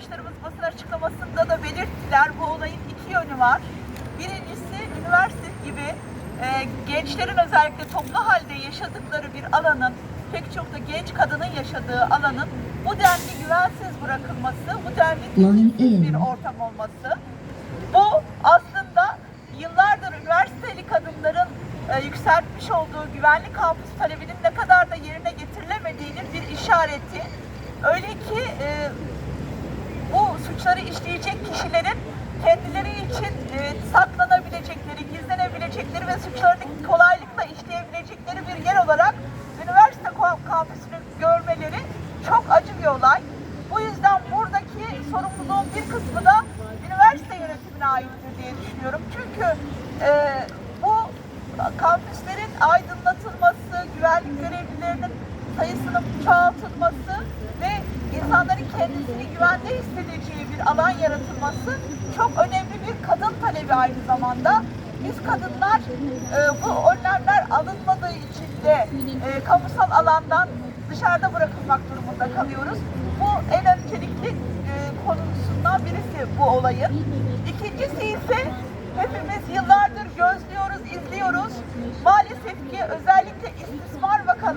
Arkadaşlarımız basın açıklamasında da belirttiler. Bu olayın iki yönü var. Birincisi üniversite gibi e, gençlerin özellikle toplu halde yaşadıkları bir alanın, pek çok da genç kadının yaşadığı alanın bu denli güvensiz bırakılması, bu denli bir ortam olması. Bu aslında yıllardır üniversiteli kadınların e, yükseltmiş olduğu güvenlik kampüs talebinin ne kadar da yerine getirilemediğinin bir işareti. Öyle ki e, suçları işleyecek kişilerin kendileri için e, saklanabilecekleri, gizlenebilecekleri ve suçlarını kolaylıkla işleyebilecekleri bir yer olarak üniversite kampüsünü görmeleri çok acı bir olay. Bu yüzden buradaki sorumluluğun bir kısmı da üniversite yönetimine aittir diye düşünüyorum. Çünkü e, bu kampüslerin aydınlatılması, güvenlik görevlilerinin sayısının çoğaltılması ve insanların kendisini güvende hissedeceği alan yaratılması çok önemli bir kadın talebi aynı zamanda. Biz kadınlar e, bu önlemler alınmadığı için de e, kamusal alandan dışarıda bırakılmak durumunda kalıyoruz. Bu en öncelikli e, konusundan birisi bu olayın. İkincisi ise hepimiz yıllardır gözlüyoruz, izliyoruz. Maalesef ki özellikle istismar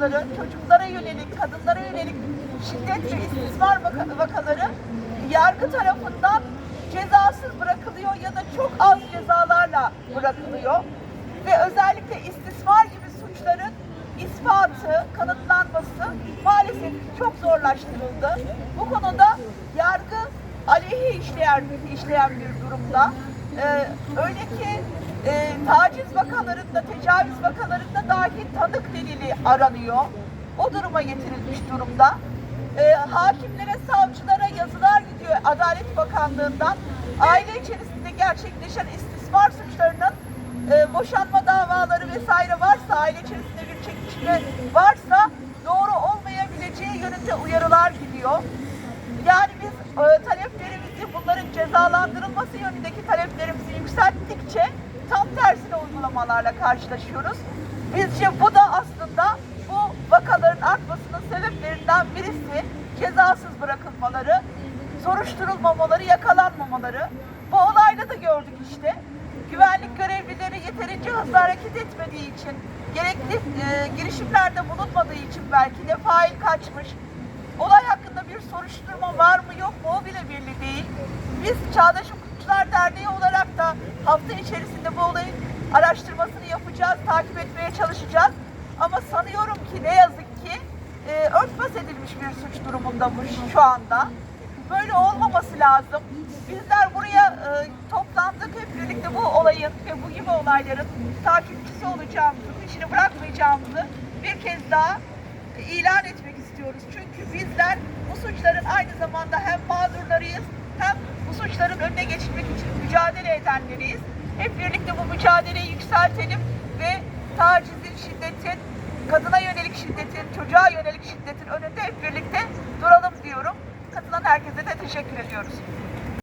vakaları, çocuklara yönelik, kadınlara yönelik şiddet ve istismar vaka- vakaları yargı tarafından cezasız bırakılıyor ya da çok az cezalarla bırakılıyor. Ve özellikle istismar gibi suçların ispatı, kanıtlanması maalesef çok zorlaştırıldı. Bu konuda yargı aleyhe işleyen, işleyen bir durumda. Ee, öyle ki e, taciz vakalarında, tecavüz vakalarında dahi tanık delili aranıyor. O duruma getirilmiş durumda. Ee, hakimlere, savcılara yazılar gidiyor Adalet Bakanlığı'ndan. Aile içerisinde gerçekleşen istismar suçlarının e, boşanma davaları vesaire varsa, aile içerisinde bir çekişme varsa doğru olmayabileceği yönünde uyarılar gidiyor. Yani biz e, taleplerimizi, bunların cezalandırılması yönündeki taleplerimizi yükselttikçe uygulamalarla karşılaşıyoruz. Bizce bu da aslında bu vakaların artmasının sebeplerinden birisi cezasız bırakılmaları, soruşturulmamaları, yakalanmamaları. Bu olayda da gördük işte. Güvenlik görevlileri yeterince hızlı hareket etmediği için, gerekli e, girişimlerde bulunmadığı için belki de fail kaçmış, Olay hakkında bir soruşturma var mı yok mu o bile belli değil. Biz Çağdaş Hukukçular Derneği olarak da hafta içerisinde bu olayın araştırmasını yapacağız, takip etmeye çalışacağız. Ama sanıyorum ki ne yazık ki e, örtbas edilmiş bir suç durumundaymış şu anda. Böyle olmaması lazım. Bizler buraya e, toplandık hep birlikte bu olayın ve bu gibi olayların takipçisi olacağımızı, peşini bırakmayacağımızı bir kez daha ilan etmek istiyoruz. Çünkü bizler bu suçların aynı zamanda hem mağdurlarıyız hem bu suçların önüne geçilmek için mücadele edenleriyiz. Hep birlikte bu mücadeleyi yükseltelim ve tacizin, şiddetin, kadına yönelik şiddetin, çocuğa yönelik şiddetin önünde hep birlikte duralım diyorum. Katılan herkese de teşekkür ediyoruz.